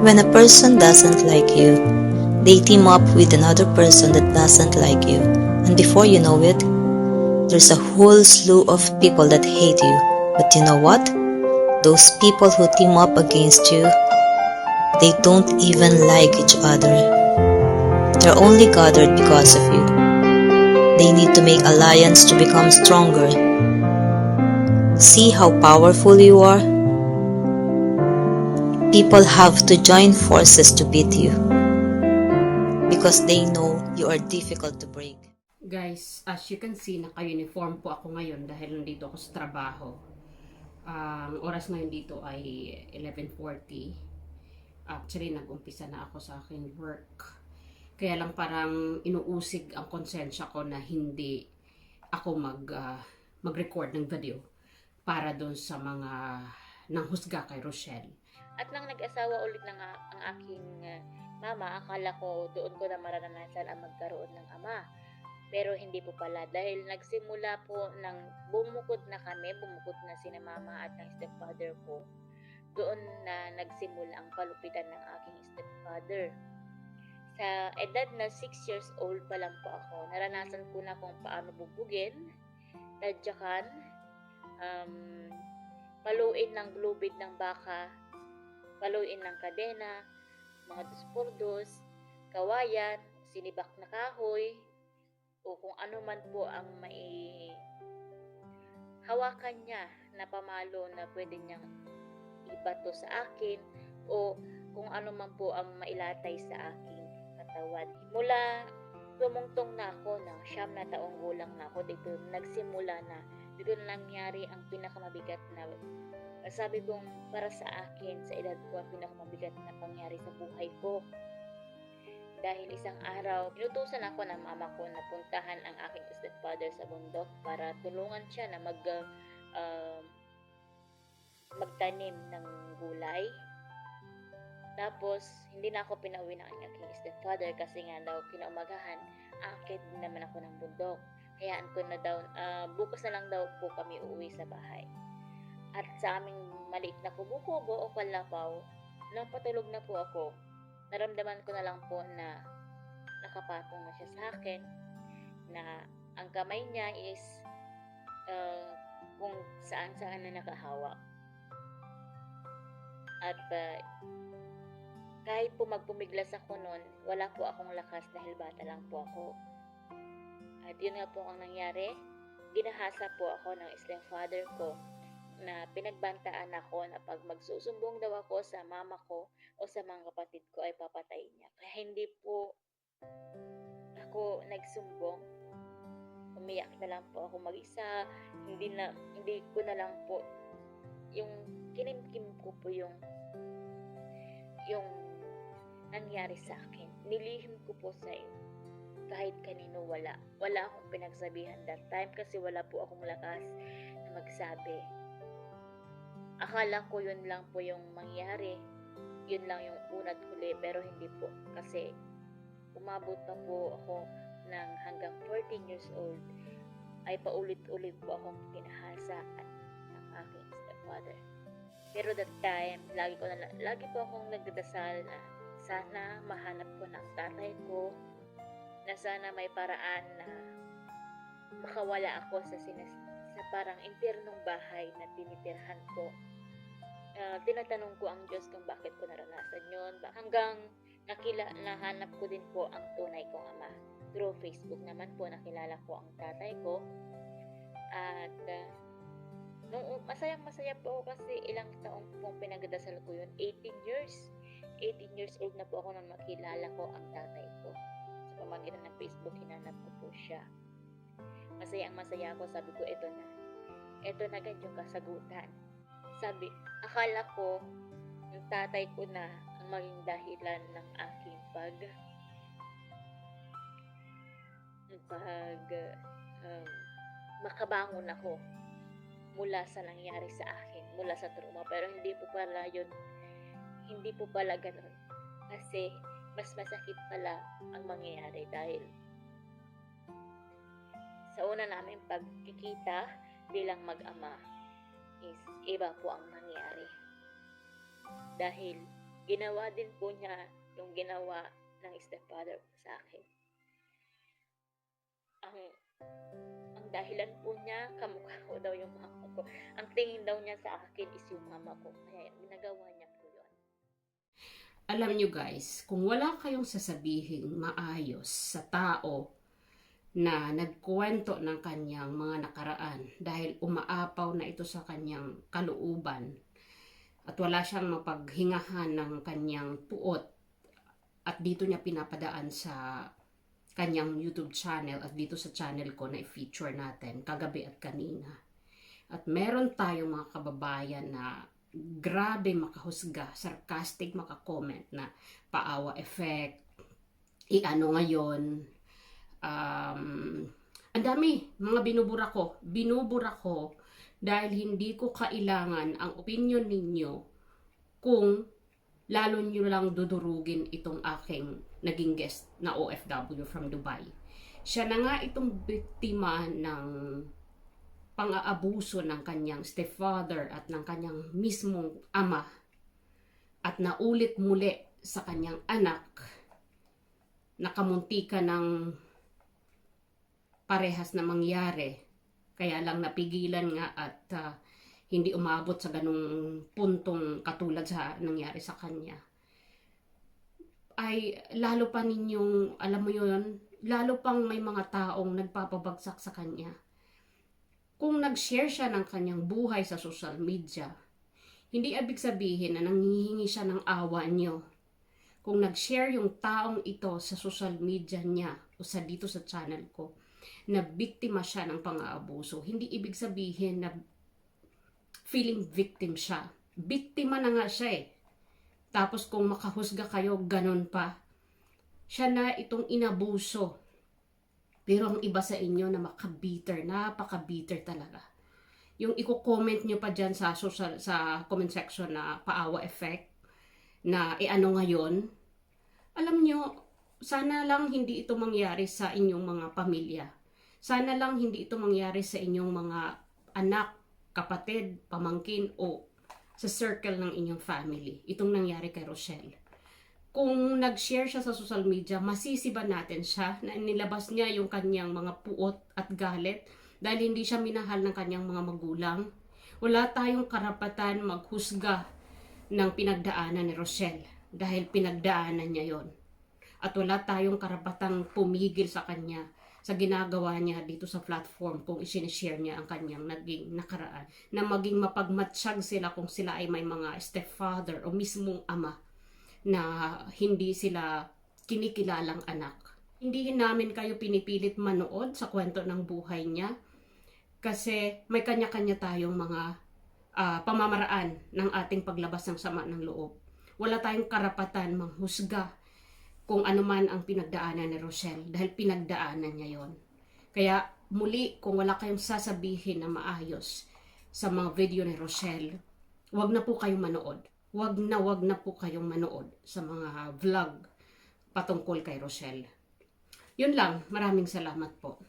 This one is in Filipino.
When a person doesn't like you, they team up with another person that doesn't like you. And before you know it, there's a whole slew of people that hate you. But you know what? Those people who team up against you, they don't even like each other. They're only gathered because of you. They need to make alliance to become stronger. See how powerful you are? People have to join forces to beat you because they know you are difficult to break. Guys, as you can see, naka-uniform po ako ngayon dahil nandito ako sa trabaho. Ang oras ngayon dito ay 11.40. Actually, nag-umpisa na ako sa aking work. Kaya lang parang inuusig ang konsensya ko na hindi ako mag, ah, mag-record ng video para doon sa mga nanghusga kay Rochelle. At nang nag-asawa ulit nga ang aking uh, mama, akala ko doon ko na maranasan ang magkaroon ng ama. Pero hindi po pala dahil nagsimula po ng bumukod na kami, bumukod na sina mama at ng stepfather ko. Doon na nagsimula ang kalupitan ng aking stepfather. Sa edad na 6 years old pa lang po ako, naranasan ko na kung paano bubugin, tadyakan, um, paluin ng glubid ng baka, paluin ng kadena, mga duspurdos, kawayan, sinibak na kahoy, o kung ano man po ang mai hawakan niya na pamalo na pwede niyang ibato sa akin o kung ano man po ang mailatay sa aking katawan. Mula tumungtong na ako na siyam na taong gulang na ako. Dito nagsimula na. Dito na nangyari ang pinakamabigat na sabi kong para sa akin, sa edad ko, ang pinakamabigat na pangyari sa buhay ko. Dahil isang araw, inutusan ako ng mama ko na puntahan ang aking stepfather sa bundok para tulungan siya na mag, uh, magtanim ng gulay. Tapos, hindi na ako pinauwi ng aking stepfather kasi nga daw kinaumagahan, akit naman ako ng bundok. Hayaan ko na daw, uh, bukas na lang daw po kami uuwi sa bahay. At sa aming maliit na kubo-kubo o kalabaw, nang patulog na po ako, naramdaman ko na lang po na nakapatong na siya sa akin, na ang kamay niya is uh, kung saan-saan na nakahawak. At uh, kahit po magpumiglas ako noon, wala po akong lakas dahil bata lang po ako. At yun nga po ang nangyari, ginahasa po ako ng stepfather ko na pinagbantaan ako na pag magsusumbong daw ako sa mama ko o sa mga kapatid ko ay papatay niya. Kaya hindi po ako nagsumbong. Umiyak na lang po ako mag-isa. Hindi na hindi ko na lang po yung kinimkim ko po yung yung nangyari sa akin. Nilihim ko po sa kahit kanino wala. Wala akong pinagsabihan that time kasi wala po akong lakas na magsabi akala ko yun lang po yung mangyari. Yun lang yung una't huli, pero hindi po. Kasi umabot pa po ako ng hanggang 14 years old, ay paulit-ulit po akong kinahasa ng aking stepfather. Pero that time, lagi ko na, lagi po akong nagdadasal na sana mahanap ko ng tatay ko, na sana may paraan na makawala ako sa sinas sa parang impyernong bahay na tinitirhan ko uh, tinatanong ko ang Diyos kung bakit ko naranasan yun. Hanggang nakila, nahanap ko din po ang tunay kong ama. Through Facebook naman po nakilala ko ang tatay ko. At uh, nung masayang masaya po ako kasi ilang taong pong pinagdasal ko yun. 18 years. 18 years old na po ako nang makilala ko ang tatay ko. Sa pamagitan ng Facebook, hinanap ko po siya. Masayang masaya ako. Sabi ko, ito na. Ito na agad yung kasagutan sabi, akala ko, yung tatay ko na ang maging dahilan ng aking pag pag um, makabangon ako mula sa nangyari sa akin, mula sa trauma. Pero hindi po pala yun, hindi po pala ganun. Kasi mas masakit pala ang mangyayari dahil sa una namin pagkikita bilang mag-ama, is iba po ang nangyari. Dahil ginawa din po niya yung ginawa ng stepfather ko sa akin. Ang ang dahilan po niya, kamukha ko daw yung mama ko. Ang tingin daw niya sa akin is yung mama ko. Kaya ginagawa niya po yun. Alam nyo guys, kung wala kayong sasabihin maayos sa tao na nagkwento ng kanyang mga nakaraan dahil umaapaw na ito sa kanyang kalooban at wala siyang mapaghingahan ng kanyang puot at dito niya pinapadaan sa kanyang YouTube channel at dito sa channel ko na i-feature natin kagabi at kanina. At meron tayong mga kababayan na grabe makahusga, sarcastic makakomment na paawa effect, i-ano ngayon, um, ang dami, mga binubura ko. Binubura ko dahil hindi ko kailangan ang opinion ninyo kung lalo nyo lang dudurugin itong aking naging guest na OFW from Dubai. Siya na nga itong biktima ng pang-aabuso ng kanyang stepfather at ng kanyang mismong ama at naulit muli sa kanyang anak nakamuntika ng parehas na mangyari. Kaya lang napigilan nga at ah, hindi umabot sa ganung puntong katulad sa nangyari sa kanya. Ay lalo pa ninyong alam mo yun lalo pang may mga taong nagpapabagsak sa kanya. Kung nag-share siya ng kanyang buhay sa social media, hindi ibig sabihin na nanghihingi siya ng awa niyo. Kung nag-share yung taong ito sa social media niya o sa dito sa channel ko, na biktima siya ng pang-aabuso, hindi ibig sabihin na feeling victim siya. Biktima na nga siya eh. Tapos kung makahusga kayo, ganun pa. Siya na itong inabuso. Pero ang iba sa inyo na makabiter, napaka-bitter talaga. Yung i-comment nyo pa dyan sa, social, sa comment section na paawa effect, na e ano ngayon, alam nyo, sana lang hindi ito mangyari sa inyong mga pamilya. Sana lang hindi ito mangyari sa inyong mga anak, kapatid, pamangkin o sa circle ng inyong family. Itong nangyari kay Rochelle kung nag-share siya sa social media, masisiba natin siya na nilabas niya yung kanyang mga puot at galit dahil hindi siya minahal ng kanyang mga magulang. Wala tayong karapatan maghusga ng pinagdaanan ni Rochelle dahil pinagdaanan niya yon. At wala tayong karapatang pumigil sa kanya sa ginagawa niya dito sa platform kung isinishare niya ang kanyang naging nakaraan. Na maging mapagmatsyag sila kung sila ay may mga stepfather o mismong ama na hindi sila kinikilalang anak. Hindi namin kayo pinipilit manood sa kwento ng buhay niya kasi may kanya-kanya tayong mga ah, pamamaraan ng ating paglabas ng sama ng loob. Wala tayong karapatan manghusga kung ano man ang pinagdaanan ni Rochelle dahil pinagdaanan niya yon. Kaya muli, kung wala kayong sasabihin na maayos sa mga video ni Rochelle, wag na po kayong manood wag na wag na po kayong manood sa mga vlog patungkol kay Rochelle. Yun lang, maraming salamat po.